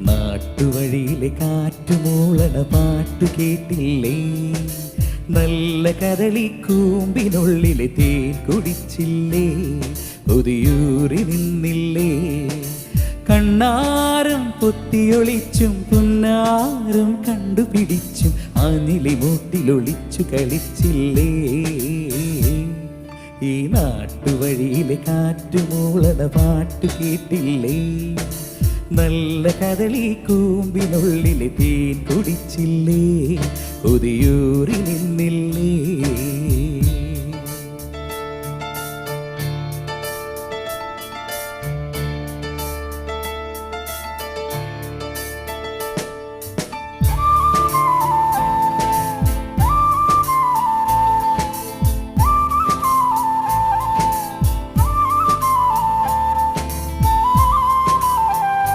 നാട്ടുവഴിയിലെ കാറ്റുമൂളണ പാട്ടു കേട്ടില്ലേ? നല്ല കരളി കൂമ്പിനുള്ളിലെ തേൻ കുടിച്ചില്ലേ? പുതിയൂറി നിന്നില്ലേ? കണ്ണാരം പൊത്തിയൊളിച്ചും പുന്നാരം കണ്ടുപിടിച്ചും അനിലി മൂട്ടിലൊളിച്ചു കളിച്ചില്ലേ? ഈ നാട്ടുവഴിയിലെ കാറ്റുമൂളണ പാട്ടു കേട്ടില്ലേ? നല്ല കദളി കൂമ്പിനുള്ളിലെ തീൻ കുടിച്ചില്ലേ? നിന്നില്ലേ